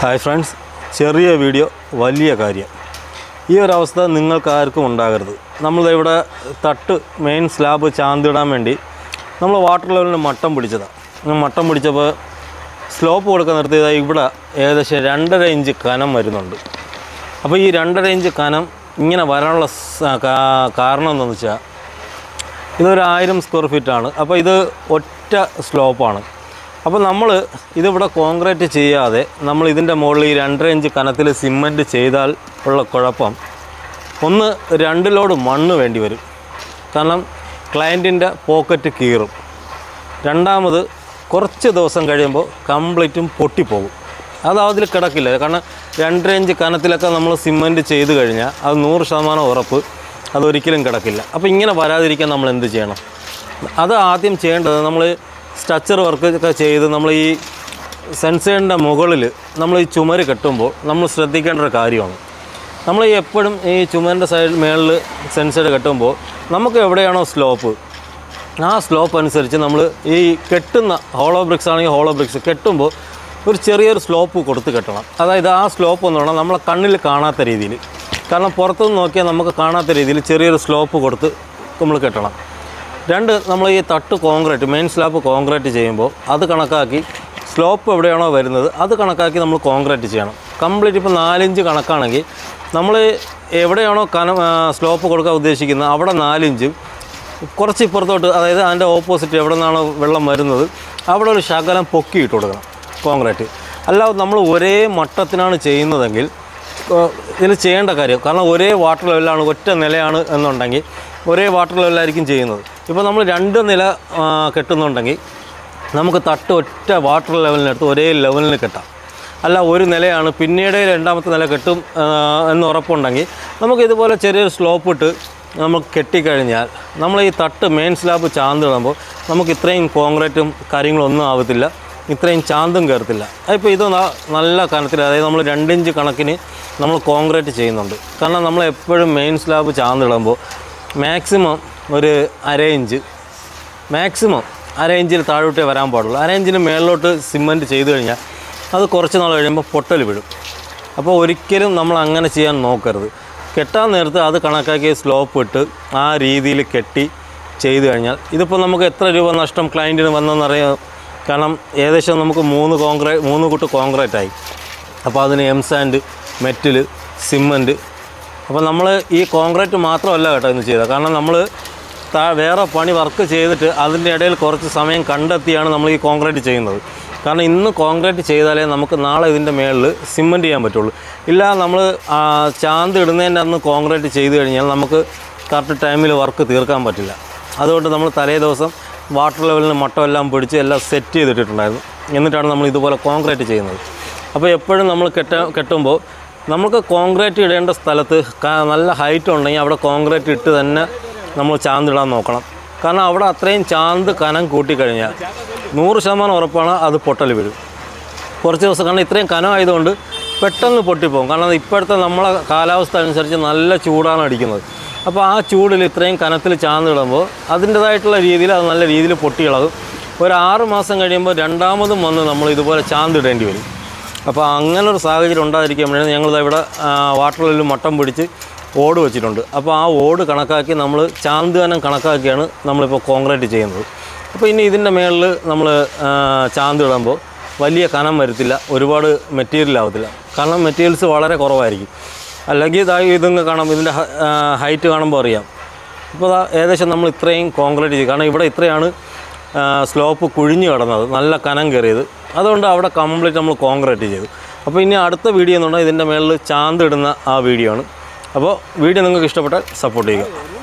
Hi friends ചെറിയ video വലിയ കാര്യം. ഈ ഒരു അവസ്ഥ നിങ്ങൾക്ക് ആർക്കും ഉണ്ടാകരുത്. നമ്മളിവിടെ തട്ട് മെയിൻ സ്ലാബ് ചാന്തിടാൻ വേണ്ടി നമ്മൾ വാട്ടർ ലെവലിന് മട്ടം പിടിച്ചതാണ് മട്ടം പിടിച്ചപ്പോൾ സ്ലോപ്പ് കൊടുക്കാൻ നിർത്തിയത് ഇവിടെ ഏകദേശം രണ്ടര ഇഞ്ച് കനം വരുന്നുണ്ട്. അപ്പോൾ ഈ രണ്ടര ഇഞ്ച് കനം ഇങ്ങനെ വരാനുള്ള കാരണം എന്താണെന്ന് വെച്ചാൽ ഇതൊരു ആയിരം സ്ക്വയർ ഫീറ്റാണ് അപ്പോൾ ഇത് ഒറ്റ സ്ലോപ്പാണ് അപ്പോൾ നമ്മൾ ഇതിവിടെ കോൺക്രീറ്റ് ചെയ്യാതെ നമ്മൾ ഇതിന്റെ മുകളിൽ ഈ രണ്ടര ഇഞ്ച് കനത്തിൽ സിമന്റ് ചെയ്താൽ ഉള്ള കുഴപ്പം. ഒന്ന് രണ്ട് ലോഡ് മണ്ണ് വേണ്ടി വരും. കാരണം ക്ലയന്റിന്റെ പോക്കറ്റ് കീറും. രണ്ടാമത് കുറച്ച് ദിവസം കഴിയുമ്പോൾ കംപ്ലീറ്റും പൊട്ടിപ്പോകും. അത് അതിൽ കിടക്കില്ല. കാരണം രണ്ടര ഇഞ്ച് കനത്തിലൊക്കെ നമ്മൾ സിമന്റ് ചെയ്ത് കഴിഞ്ഞാൽ അത് നൂറ് ശതമാനം ഉറപ്പ് അതൊരിക്കലും കിടക്കില്ല. അപ്പോൾ ഇങ്ങനെ വരാതിരിക്കാൻ നമ്മൾ എന്ത് ചെയ്യണം? അത് ആദ്യം ചെയ്യേണ്ടത് നമ്മൾ സ്ട്രക്ചർ വർക്ക് ഒക്കെ ചെയ്ത് നമ്മൾ ഈ സെൻസറിന്റെ മുകളിൽ നമ്മൾ ഈ ചുമര് കെട്ടുമ്പോൾ നമ്മൾ ശ്രദ്ധിക്കേണ്ട ഒരു കാര്യമാണ്. നമ്മൾ എപ്പോഴും ഈ ചുമരിന്റെ സൈഡ് മേളിൽ സെൻസേഡ് കെട്ടുമ്പോൾ നമുക്ക് എവിടെയാണോ സ്ലോപ്പ് ആ സ്ലോപ്പ് അനുസരിച്ച് നമ്മൾ ഈ കെട്ടുന്ന ഹോളോ ബ്രിക്സ് ആണെങ്കിൽ ഹോളോ ബ്രിക്സ് കെട്ടുമ്പോൾ ഒരു ചെറിയൊരു സ്ലോപ്പ് കൊടുത്ത് കെട്ടണം. അതായത് ആ സ്ലോപ്പ് എന്ന് പറഞ്ഞാൽ നമ്മളെ കണ്ണിൽ കാണാത്ത രീതിയിൽ. കാരണം പുറത്തുനിന്ന് നോക്കിയാൽ നമുക്ക് കാണാത്ത രീതിയിൽ ചെറിയൊരു സ്ലോപ്പ് കൊടുത്ത് നമ്മൾ കെട്ടണം. രണ്ട് നമ്മൾ ഈ തട്ട് കോൺക്രീറ്റ് മെയിൻ സ്ലാബ് കോൺക്രീറ്റ് ചെയ്യുമ്പോൾ അത് കണക്കാക്കി സ്ലോപ്പ് എവിടെയാണോ വരുന്നത് അത് കണക്കാക്കി നമ്മൾ കോൺക്രീറ്റ് ചെയ്യണം. കംപ്ലീറ്റ് ഇപ്പോൾ നാലിഞ്ച് കണക്കാണെങ്കിൽ നമ്മൾ എവിടെയാണോ കന സ്ലോപ്പ് കൊടുക്കാൻ ഉദ്ദേശിക്കുന്നത് അവിടെ നാലിഞ്ചും. കുറച്ച് ഇപ്പുറത്തോട്ട് അതായത് അതിന്റെ ഓപ്പോസിറ്റ് എവിടെ നിന്നാണോ വെള്ളം വരുന്നത് അവിടെ ഒരു ശകലം പൊക്കി ഇട്ട് കൊടുക്കണം കോൺക്രീറ്റ്. അല്ലാതെ നമ്മൾ ഒരേ മട്ടത്തിനാണ് ചെയ്യുന്നതെങ്കിൽ ഇതിന് ചെയ്യേണ്ട കാര്യം കാരണം ഒരേ വാട്ടർ ലെവലാണ് ഒറ്റ നിലയാണ് എന്നുണ്ടെങ്കിൽ ഒരേ വാട്ടർ ലെവലായിരിക്കും ചെയ്യുന്നത്. ഇപ്പോൾ നമ്മൾ രണ്ട് നില കെട്ടുന്നുണ്ടെങ്കിൽ നമുക്ക് തട്ട് ഒറ്റ വാട്ടർ ലെവലിനടുത്ത് ഒരേ ലെവലിന് കെട്ടാം. അല്ല ഒരു നിലയാണ് പിന്നീട് രണ്ടാമത്തെ നില കെട്ടും എന്ന് ഉറപ്പുണ്ടെങ്കിൽ നമുക്ക് ഇതുപോലെ ചെറിയൊരു സ്ലോപ്പ് ഇട്ട് നമുക്ക് കെട്ടിക്കഴിഞ്ഞാൽ നമ്മൾ ഈ തട്ട് മെയിൻ സ്ലാബ് ചാന്തിടുമ്പോൾ നമുക്ക് ഇത്രയും കോൺക്രീറ്റും കാര്യങ്ങളൊന്നും ആവത്തില്ല ഇത്രയും ചാന്തും കയറത്തില്ല. ഇപ്പോൾ ഇത് നല്ല കനത്തിൽ അതായത് നമ്മൾ രണ്ടിഞ്ച് കണക്കിന് നമ്മൾ കോൺക്രീറ്റ് ചെയ്യുന്നുണ്ട്. കാരണം നമ്മൾ എപ്പോഴും മെയിൻ സ്ലാബ് ചാന്തിടുമ്പോൾ മാക്സിമം ഒരു അര ഇഞ്ച് മാക്സിമം അര ഇഞ്ചിൽ താഴോട്ടേ വരാൻ പാടുള്ളൂ. അര ഇഞ്ചിന് മേളിലോട്ട് സിമന്റ് ചെയ്തു കഴിഞ്ഞാൽ അത് കുറച്ച് നാൾ കഴിയുമ്പോൾ പൊട്ടൽ വീഴും. അപ്പോൾ ഒരിക്കലും നമ്മൾ അങ്ങനെ ചെയ്യാൻ നോക്കരുത്. കെട്ടാൻ നേരത്ത് അത് കണക്കാക്കി സ്ലോപ്പ് ഇട്ട് ആ രീതിയിൽ കെട്ടി ചെയ്തു കഴിഞ്ഞാൽ ഇതിപ്പോൾ നമുക്ക് എത്ര രൂപ നഷ്ടം ക്ലയന്റിന് വന്നെന്നറിയാം. കാരണം ഏകദേശം നമുക്ക് മൂന്ന് കോൺക്രീറ്റ് മൂന്ന് കൂട്ട് കോൺക്രീറ്റ് ആയി. അപ്പോൾ അതിന് എം സാൻഡ് മെറ്റൽ സിമന്റ് അപ്പോൾ നമ്മൾ ഈ കോൺക്രീറ്റ് മാത്രമല്ല കേട്ടോ ഇന്ന് ചെയ്തത്. കാരണം നമ്മൾ വേറെ പണി വർക്ക് ചെയ്തിട്ട് അതിന്റെ ഇടയിൽ കുറച്ച് സമയം കണ്ടെത്തിയാണ് നമ്മൾ ഈ കോൺക്രീറ്റ് ചെയ്യുന്നത്. കാരണം ഇന്ന് കോൺക്രീറ്റ് ചെയ്താലേ നമുക്ക് നാളെ ഇതിന്റെ മേളിൽ സിമെന്റ് ചെയ്യാൻ പറ്റുള്ളൂ. ഇല്ല നമ്മൾ ചാന്ത് ഇടുന്നതിന്റെ അന്ന് കോൺക്രീറ്റ് ചെയ്ത് കഴിഞ്ഞാൽ നമുക്ക് കറക്റ്റ് ടൈമിൽ വർക്ക് തീർക്കാൻ പറ്റില്ല. അതുകൊണ്ട് നമ്മൾ തലേ ദിവസം വാട്ടർ ലെവലിന് മട്ടമെല്ലാം പിടിച്ച് എല്ലാം സെറ്റ് ചെയ്തിട്ടുണ്ടായിരുന്നു എന്നിട്ടാണ് നമ്മൾ ഇതുപോലെ കോൺക്രീറ്റ് ചെയ്യുന്നത്. അപ്പോൾ എപ്പോഴും നമ്മൾ കെട്ട കെട്ടുമ്പോൾ നമുക്ക് കോൺക്രീറ്റ് ഇടേണ്ട സ്ഥലത്ത് നല്ല ഹൈറ്റ് ഉണ്ടെങ്കിൽ അവിടെ കോൺക്രീറ്റ് ഇട്ട് തന്നെ നമ്മൾ ചാന്തിടാൻ നോക്കണം. കാരണം അവിടെ അത്രയും ചാന്ത് കനം കൂട്ടിക്കഴിഞ്ഞാൽ നൂറ് ശതമാനം ഉറപ്പാണ് അത് പൊട്ടൽ വീഴും കുറച്ച് ദിവസം കാരണം ഇത്രയും കനം ആയതുകൊണ്ട് പെട്ടെന്ന് പൊട്ടിപ്പോകും. കാരണം ഇപ്പോഴത്തെ നമ്മളെ കാലാവസ്ഥ അനുസരിച്ച് നല്ല ചൂടാണ് അടിക്കുന്നത്. അപ്പോൾ ആ ചൂടിൽ ഇത്രയും കനത്തിൽ ചാന്തിടുമ്പോൾ അതിന്റേതായിട്ടുള്ള രീതിയിൽ അത് നല്ല രീതിയിൽ പൊട്ടിയിളകും. ഒരു ആറ് മാസം കഴിയുമ്പോൾ രണ്ടാമതും വന്ന് നമ്മൾ ഇതുപോലെ ചാന്തിടേണ്ടി വരും. അപ്പോൾ അങ്ങനെ ഒരു സാഹചര്യം ഉണ്ടായിരിക്കാൻ വേണ്ടി ഞങ്ങളിത് ഇവിടെ വാട്ടറിൽ മട്ടം പിടിച്ച് ഓട് വെച്ചിട്ടുണ്ട്. അപ്പോൾ ആ ഓട് കണക്കാക്കി നമ്മൾ ചാന്തുകനം കണക്കാക്കിയാണ് നമ്മളിപ്പോൾ കോൺക്രീറ്റ് ചെയ്യുന്നത്. അപ്പോൾ ഇനി ഇതിന്റെ മേളിൽ നമ്മൾ ചാന്ത് ഇടുമ്പോൾ വലിയ കനം വരത്തില്ല. ഒരുപാട് മെറ്റീരിയൽ ആവത്തില്ല. കാരണം മെറ്റീരിയൽസ് വളരെ കുറവായിരിക്കും. അല്ലെങ്കിൽ ഇതാ ഇതിങ്ങ് കാണാം ഇതിന്റെ ഹൈറ്റ് കാണുമ്പോൾ അറിയാം. ഇപ്പോൾ ദാ ഏകദേശം നമ്മൾ ഇത്രയും കോൺക്രീറ്റ് ചെയ്യും കാരണം ഇവിടെ ഇത്രയാണ് സ്ലോപ്പ് കുഴിഞ്ഞു കിടന്നത്. നല്ല കനം കയറിയത്. അതുകൊണ്ട് അവിടെ കംപ്ലീറ്റ് നമ്മൾ കോൺക്രീറ്റ് ചെയ്തു. അപ്പോൾ ഇനി അടുത്ത വീഡിയോ എന്ന് പറഞ്ഞാൽ ഇതിന്റെ മേളിൽ ചാന്ത് ഇടുന്ന ആ വീഡിയോ ആണ്. അപ്പോൾ വീഡിയോ നിങ്ങൾക്ക് ഇഷ്ടപ്പെട്ടാൽ സപ്പോർട്ട് ചെയ്യുക.